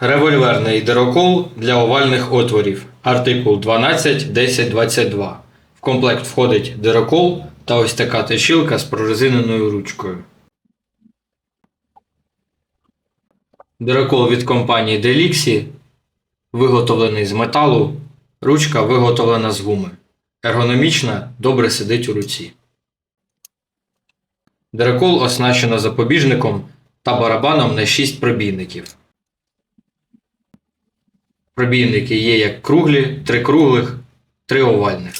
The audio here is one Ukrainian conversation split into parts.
Револьверний дирокол для овальних отворів. Артикул 12.10.22. В комплект входить дирокол та ось така точилка з прорезиненою ручкою. Дирокол від компанії Delixi виготовлений з металу. Ручка виготовлена з гуми. Ергономічна, добре сидить у руці. Дирокол оснащено запобіжником та барабаном на 6 пробійників. Пробійники є як круглі, три круглих, три овальних.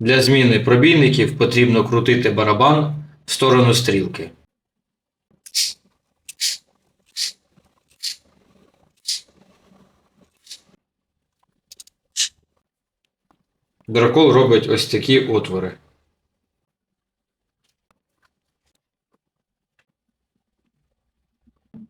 Для зміни пробійників потрібно крутити барабан в сторону стрілки. Дракол робить ось такі отвори.